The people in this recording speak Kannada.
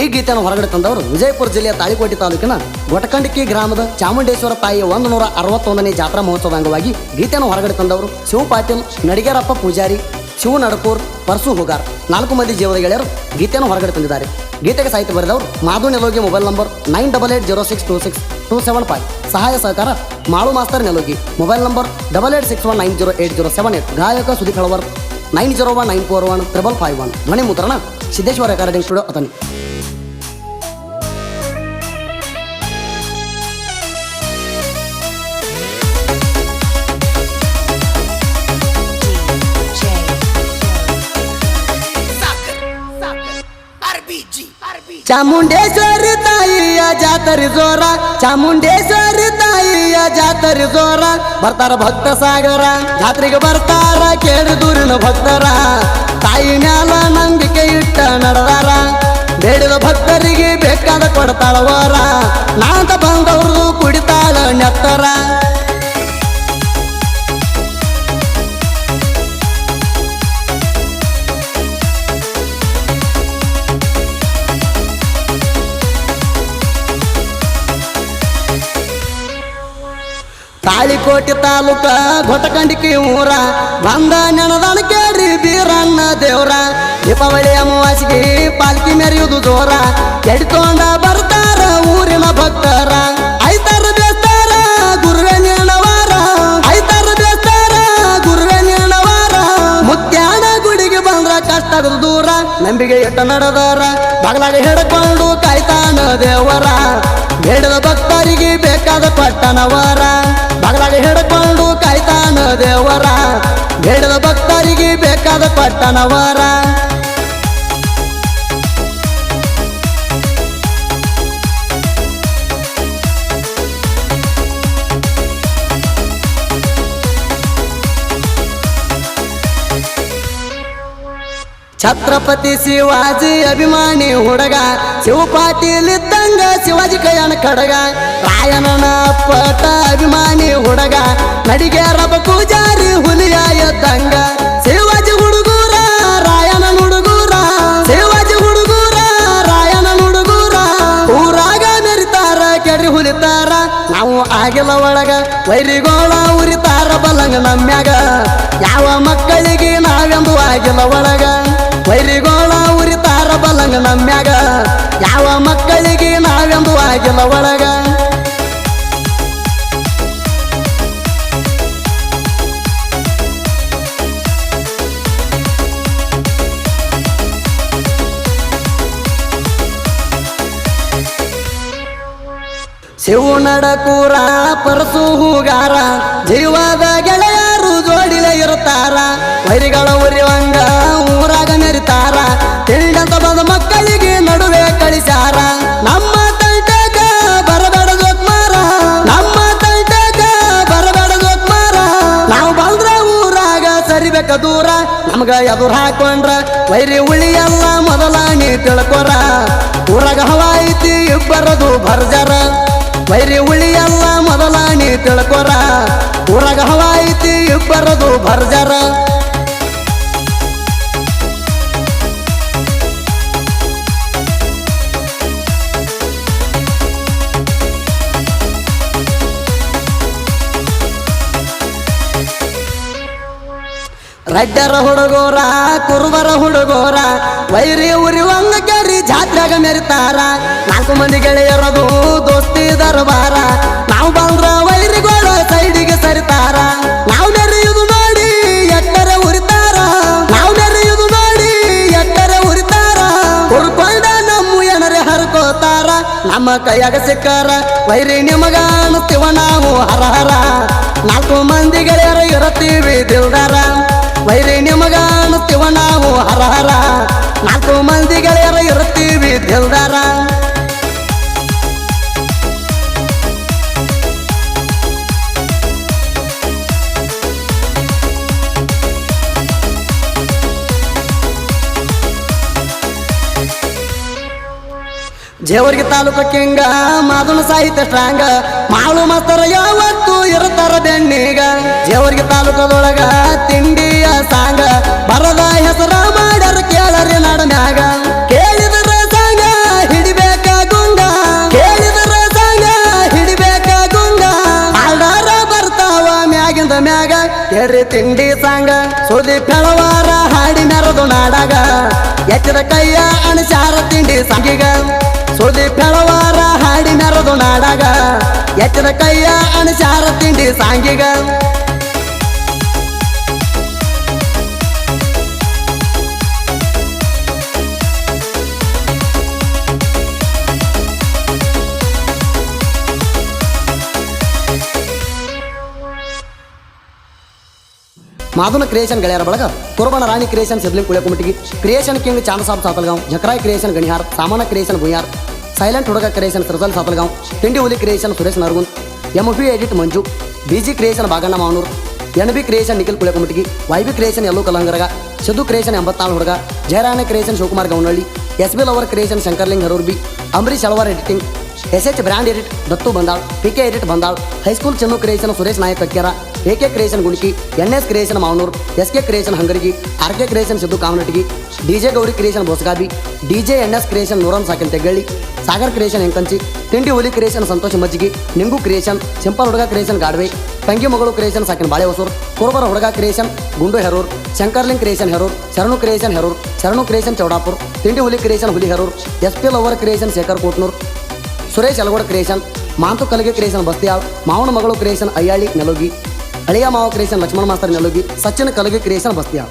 ಈ ಗೀತೆಯನ್ನು ಹೊರಗಡೆ ತಂದವರು ವಿಜಯಪುರ ಜಿಲ್ಲೆಯ ತಾಳಿಕೋಟೆ ತಾಲೂಕಿನ ಗೊಟಕಂಡಿಕಿ ಗ್ರಾಮದ ಚಾಮುಂಡೇಶ್ವರ ತಾಯಿಯ ಒಂದು ನೂರ ಅರವತ್ತೊಂದನೇ ಜಾತ್ರಾ ಮಹೋತ್ಸವದ ಅಂಗವಾಗಿ ಗೀತೆಯನ್ನು ಹೊರಗಡೆ ತಂದವರು ಶಿವ ಪಾಟೀಲ್, ನಡಿಗೇರಪ್ಪ ಪೂಜಾರಿ, ಶಿವ ನಡಪೂರ್ ಪರಸು ಹುಗಾರ್. ನಾಲ್ಕು ಮಂದಿ ಜೀವದ ಗೆಳೆಯರು ಗೀತೆಯನ್ನು ಹೊರಗಡೆ ತಂದಿದ್ದಾರೆ. ಗೀತೆಗೆ ಸಾಹಿತ್ಯ ಬರೆದವರು Madhu Nelogi mobile number nine double eight zero six two six two seven five. ಸಹಾಯ ಸಹಕಾರ Malu master Nelogi. Mobile number double eight six one nine zero eight zero seven eight. ಗಾಯಕ Sudeep Halavar. Nine zero one nine four one triple five one. ಧ್ವನಿ ಮುದ್ರಣ ಸಿದ್ದೇಶ್ವರ ರೆಕಾರ್ಡಿಂಗ್ ಸ್ಟುಡಿಯೋ ಅತನಿ ಚಾಮುಂಡೇಶ್ವರಿ ತಾಯಿಯ ಜಾತರಿ ಜೋರ, ಚಾಮುಂಡೇಶ್ವರ ತಾಯಿಯ ಜಾತರಿ ಜೋರ. ಬರ್ತಾರ ಭಕ್ತ ಸಾಗರ, ಜಾತ್ರೆಗೆ ಬರ್ತಾರ ಕೇಳಿ ದೂರಿನ ಭಕ್ತರ. ತಾಯಿ ಮ್ಯಾಲ ನಂಬಿಕೆ ಇಟ್ಟ ನಡೆದಾರ ಬೇಡಿದ ಭಕ್ತರಿಗೆ ಬೇಕಾದ ಕೊಡ್ತಾಳ ವರ. ನಾಂತ ಬಂದವರು ತಾಳಿಕೋಟೆ ತಾಲೂಕ ಗೊಟಕಂಡಿಕಿ ಊರ. ಬಂದ ನೆನದನ ಕೇಳ್ರಿ ಬೀರಣ್ಣ ದೇವ್ರ. ದೀಪಾವಳಿ ಅಮಾವಾಸಿಗೆ ಪಾಲ್ಕಿ ಮೆರೆಯುವುದು ಜೋರ. ಎಡ್ಕೊಂಡ ಬರ್ತಾರ ಊರಿನ ಭಕ್ತರ. ಐತಾರ ಬೇಸ್ತಾರ, ಗುರುವೆ ನೀಣವಾರ ಐತಾರ ಬೇಸ್ತಾರ, ಗುರುವೆ ನೀಣವಾರ ಮುತ್ಯಾಣ ಗುಡಿಗೆ ಬಂದ್ರ ಕಷ್ಟದ ದೂರ. ನಂಬಿಕೆ ಇಟ್ಟ ನಡೆದಾರ. ಬಗಲಾಗ ಹಿಡ್ಕೊಂಡು ಕಾಯ್ತಾನ ದೇವರ. ಬೇಡದ ಭಕ್ತರಿಗೆ ಬೇಕಾದ ಪಟ್ಟಣವರ. ಬಗಲಾಗ ಹಿಡ್ಕೊಂಡು ಕಾಯ್ತಾನ ದೇವರ. ಬೇಡದ ಭಕ್ತರಿಗೆ ಬೇಕಾದ ಪಟ್ಟಣವರ. ಛತ್ರಪತಿ ಶಿವಾಜಿ ಅಭಿಮಾನಿ ಹುಡುಗ, ಶಿವ ಇದ್ದಂಗ ಶಿವಾಜಿ ಕೈಯನ ಕಡಗ. ರಾಯಣನ ಪಟ ಅಭಿಮಾನಿ ಹುಡುಗ ನಡಿಗೇರಬ ಪೂಜಾರಿ ಹುಲಿಯ ಎದ್ದಂಗ. ಶಿವಾಜಿ ಹುಡುಗೂರ ರಾಯನ ಹುಡುಗೂರ, ಶಿವಾಜಿ ಹುಡುಗೂರ ರಾಯನ ಹುಡುಗೂರ. ಊರಾಗ ಮೆರಿತಾರ ಕೆಡ್ರಿ ಹುಲಿತಾರ, ನಾವು ಆಗಿಲ್ಲ ಒಳಗ. ವೈರಿಗೋಳ ಉರಿತಾರ, ಬಲಂಗ ನಮ್ಯಾಗ ಯಾವ ಮಕ್ಕಳಿಗೆ ನಾವೆಂದು ಆಗಿಲ್ಲ ಒಳಗ. ವೈರಿಗೋಳ ಉರಿತಾರ ಬಲಂಗ ನಮ್ಯಾಗ. ಯಾವ ಮಕ್ಕಳಿಗೆ ನಾವೆಂದು ಆಗಿಲ್ಲ ಒಳಗ. ಶಿವನಡಕೂರ ಪರಸು ಹೂಗಾರ. ಜೀವದ ಗೆಳೆಯರು ಜೋಡಿಲೆ ಇರುತ್ತಾರ. ವೈರಿಗಳ ದೂರ ನಮ್ಗ ಎದುರು ಹಾಕೊಂಡ್ರ. ವೈರಿ ಉಳಿಯಲ್ಲ ಮೊದಲ ನೀ ತಿಳ್ಕೊರ. ಊರಾಗ ಹವಾಯಿತಿ ಇಬ್ಬರದು ಭರ್ಜರ. ವೈರಿ ಉಳಿಯಲ್ಲ ಮೊದಲ ನೀ ತಿಳ್ಕೊರ. ಊರಾಗ ಹವಾಯಿತಿ ಇಬ್ಬರದು ಭರ್ಜರ. ರಡ್ಡರ ಹುಡುಗೋರ, ಕುರುಬರ ಹುಡುಗೋರ, ವೈರಿ ಉರಿವಂಗ ಕೆರಿ ಜಾತ್ರೆಗ ಮೆರಿತಾರ. ನಾಲ್ಕು ಮಂದಿ ಗೆಳೆಯರದು ದೋಸ್ತಿ ದರ್ಬಾರ. ನಾವು ಬಂದ್ರ ವೈರಿಗೋಳ ಸೈಡಿಗೆ ಸರಿತಾರ. ನಾವು ನೆರೆಯುದು ಮಾಡಿ ಎತ್ತರ ಉರಿತಾರ. ನಾವು ನೆರೆಯುದು ಮಾಡಿ ಎತ್ತರ ಉರಿತಾರ. ಹುರ್ಕೊಂಡ ನಮ್ಮ ಏನರೆ ಹರ್ಕೋತಾರ. ನಮ್ಮ ಕೈಯಾಗ ಸಿಕ್ಕಾರ. ವೈರಿ ನಿಮಗ ನಾವು ಹರ ಹರ ನಾಲ್ಕು ಮಂದಿ ಗೆಳೆಯರ ಇರತ್ತೀವಿ ದಿಲ್ದಾರ ವೈರಿ ನಿಮಗ ನಾವು ಹರ ಹರ. ನಾಲ್ಕು ಮಂದಿ ಗೆಳೆಯರ ಇರುತ್ತೀವಿ ದಿಲ್ದಾರ ಜೇವರ್ಗಿ ತಾಲೂಕ ಕಿಂಗ ಮಾದುನ ಸಾಹಿತ್ಯ ಸ್ಟ್ರಾಂಗ ಮಾಳು ಮಾಸ್ತರ ಯಾವತ್ತು ಇರುತ್ತಾರ ಬೆಣ್ಣೀಗ. ಜೇವರ್ಗಿ ತಾಲೂಕದೊಳಗ ತಿಂಡಿಯ ಸಾಂಗ. ಬರದ ಹೆಸರ ಮಾಡ್ಯಾರ ಕೇಳರಿ ನಡಮ್ಯಾಗ ಕೇಳಿದರ ಸಾಂಗ, ಹಿಡಿಬೇಕ ಗುಂಗ. ಕೇಳಿದರ ಸಾಂಗ, ಹಿಡಿಬೇಕ ಗುಂಗ. ಆಲ್ಡಾರ ಬರ್ತಾವ ಮ್ಯಾಗಿಂದ ಮ್ಯಾಗ. ಕೇಳ್ರಿ ತಿಂಡಿ ಸಾಂಗ. ಸುದೀಪ್ ಹೆಳವಾರ ಹಾಡಿ ನರದು ನಾಡಾಗ ಎಚ್ಚರ ಕೈಯ ಅಣಸಾರ ತಿಂಡಿ ಸಂಗಿಗ. ಸುದಿ ಬೆಳವಾರ ಹಾಡಿ ನರದು ನಾಡಾಗ ಎಚ್ಚರ ಕೈಯ ಅಣಸಾರ ತಿಂಡಿ ಸಾಂಗಿಗ. ಮಾಧುನ ಕ್ರಿಯೇಷನ್ ಗೆಳೆಯರ ಬಳಗ ಕುರ್ಬನ Rani creation sibling Kule Kumatigi creation king Chandsab Satalgaon Jakray creation Ganihar ಸಾಮಾನ ಕ್ರಿಯೇಷನ್ ಗುಯ್ಯಾರ್ ಸೈಲೆಂಟ್ ಹುಡುಗ ಕ್ರಿಯೇಷನ್ ಸೃಜಲ್ ಸಾತಲ್ಗಾಂವ್ ತಿಂಡಿ ಹುಲಿ creation Suresh Naragund M P edit Manju B G creation Baganna Mavanur N B creation Nikhil Kule Kumatigi Y B creation ಎಲ್ಲೂ ಕಲಂಗರಗ ಸಿದ್ದು ಕ್ರಿಯೇಷನ್ ಎಂಬತ್ತಾಳು ಹುಡುಗ Jayarana creation Shivakumar Gaunahalli S B lover creation Shankarling S H brand edit Dattu Bandal P K edit Bandal high school Chennu creation Suresh Nayak Kakkera A K creation Guniki N S creation Mavanur S K creation Hangarigi R K creation Siddu Kamanatagi DJ Gauri creation ಬೋಸ್ಗಾಬಿ DJ N S creation ನೂರಂ ಸಾಕಿನ್ ತೆಗ್ಗಳ್ಳಿ ಸಾಗರ್ ಕ್ರಿಯೇಷನ್ ಎಂಕಂಚಿ ತಿಂಡಿ ಹುಲಿ creation Santosh Majjigi Ningu creation simple ಹುಡುಗ ಕ್ರಿಯೇಷನ್ ಗಾಡ್ವೆ ತಂಗಿ ಮಗಳು ಕ್ರಿಯೇಷನ್ ಸಾಕಿನ ಬಾಳೆ ಹೊಸೂರ್ ಕುರುಬರ ಹುಡುಗ ಕ್ರಿಯೇಷನ್ ಗುಂಡು ಹೆರೂರ್ ಶಂಕರ್ಲಿಂಗ್ ಕ್ರಿಯೇಷನ್ ಹೆರೂರ್ ಶರಣು ಕ್ರಿಯೇಷನ್ ಹೆರೂರ್ ಶರಣು ಕ್ರಿಯೇಷನ್ ಚೌಡಾಪುರ್ ತಿಂಡಿ ಹುಲಿ ಕ್ರಿಯೇಷನ್ ಹುಲಿ Herur S P lover creation Shekhar Kotnur Suresh Alagoda creation Mantu Kalage creation Bastiyal, ಮಾವನ ಮಗಳು ಕ್ರಿಯೇಷನ್ ಅಯ್ಯಾಳಿ ನೆಲೋಗಿ, ಅಳಿಯ ಮಾವ creation Lakshmana master Nelogi, Sachin Kalage creation Bastiyal.